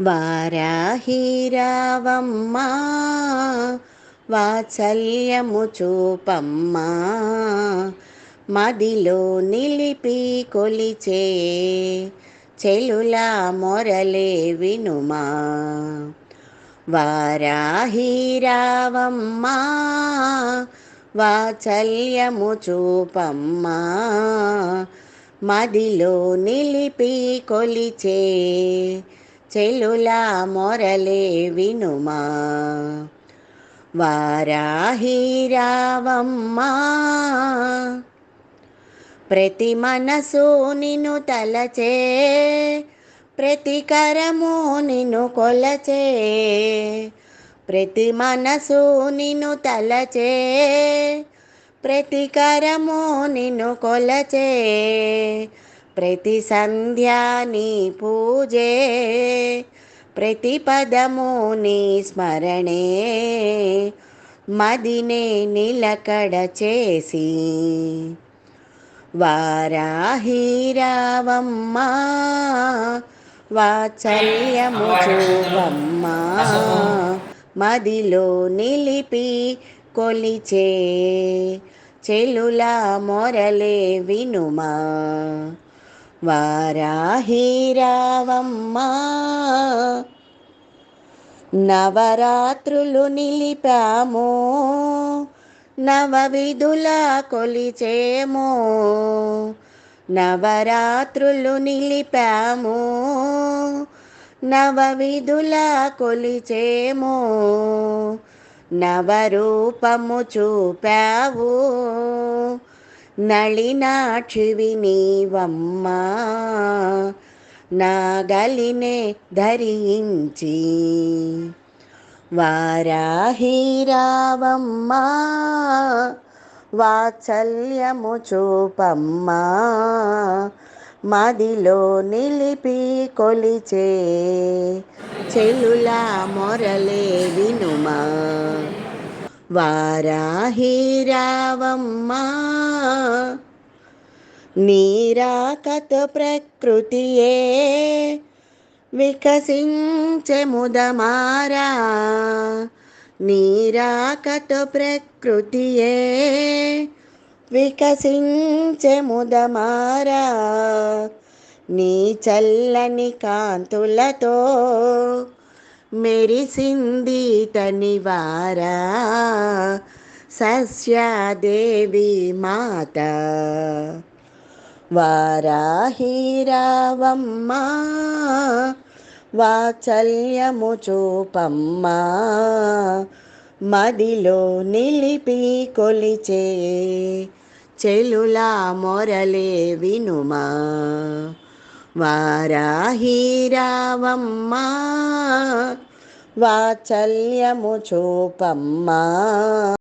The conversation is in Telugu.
వారాహీరావమ్మా వాత్సల్యము చూపమ్మా. మదిలో నిలిపి కొలిచే చెలులా మొరలే వినుమా. వారాహీరావమ్మా వాత్సల్యము చూపమ్మా. మదిలో నిలిపి కొలిచే చెలులా మొరలే వినుమా. వారాహీరావమ్మా ప్రతి మనసు నిన్ను తలచే ప్రతి కరము నిన్ను కొలచే ప్రతి మనసు నిన్ను తలచే ప్రతి కరము నిన్ను కొలచే ప్రతి సంధ్యా నీ పూజే. ప్రతి పదము నీ స్మరణే. మదినే నిలకడ చేసి. వారాహీరావమ్మా వాత్సల్యము చూవమ్మా మదిలో నిలిపి కొలిచే. చెలులా మొరలే వినుమా. వారాహిరావమ్మా నవరాత్రులు నిలిపాము నవవిధుల కొలిచేమో. నవరాత్రులు నిలిపాము నవవిధుల కొలిచేమో. నవరూపము చూపావు. నళినాక్షివి నీవమ్మా నాగలినే ధరించి వారాహీరావమ్మా వాత్సల్యము చూపమ్మా. మదిలో నిలిపి కొలిచే చెలులా మొరలే వినుమా. వారాహిరావమ్మా నీరాకత ప్రకృతియే వికసించెముదమారా నీరాకత నీరాకతో ప్రకృతియే వికసించే నీ చల్లని కాంతులతో మెరిసింది తనివారా సస్యాదేవి మాత. వారాహీరావమ్మ వాత్సల్యము చూపమ్మ మదిలో నిలిపి కొలిచే చెలులా మొరలే వినుమా. వారాహీరావమ్మా వాత్సల్యము చూపమ్మా.